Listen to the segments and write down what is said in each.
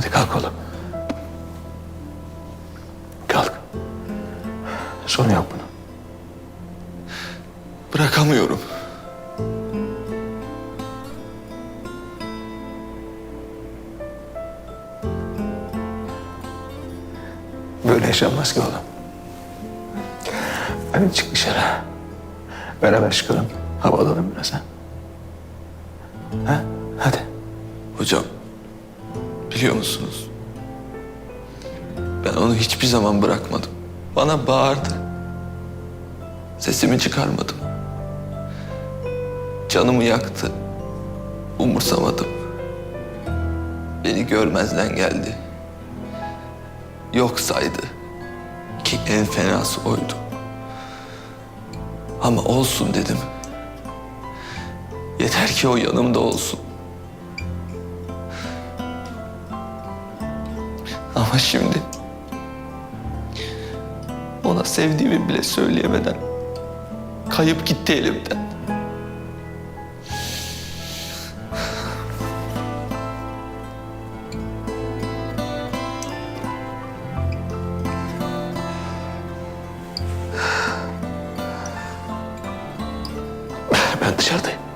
Hadi kalk oğlum. Kalk. Sonu yok bunun. Bırakamıyorum. Böyle yaşanmaz ki oğlum. Hadi çık dışarı. Beraber çıkalım. Hava alalım biraz ha. Ha? Hadi. Hocam, biliyor musunuz? Ben onu hiçbir zaman bırakmadım. Bana bağırdı. Sesimi çıkarmadım. Canımı yaktı. Umursamadım. Beni görmezden geldi. Yok saydı. Ki en fenası oydu. Ama olsun dedim. Yeter ki o yanımda olsun. Ama şimdi ona sevdiğimi bile söyleyemeden kayıp gitti elimden. Ben dışarıdayım.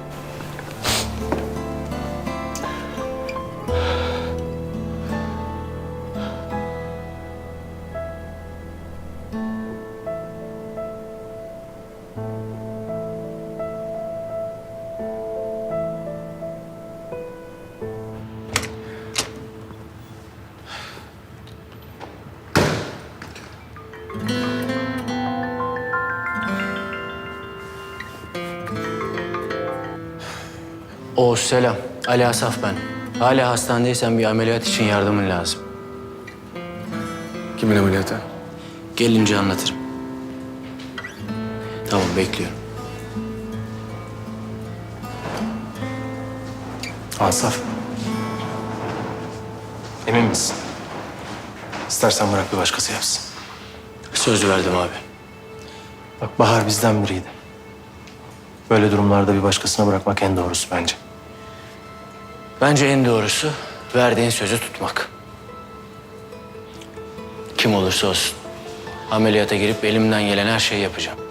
Oğuz selam. Ali Asaf ben. Hala hastanedeysen bir ameliyat için yardımın lazım. Kimin ameliyatı? Gelince anlatırım. Tamam bekliyorum. Asaf. Emin misin? İstersen bırak bir başkası yapsın. Söz verdim abi. Bak Bahar bizden biriydi. Böyle durumlarda bir başkasına bırakmak en doğrusu bence. Bence en doğrusu verdiğin sözü tutmak. Kim olursa olsun. Ameliyata girip elimden gelen her şeyi yapacağım.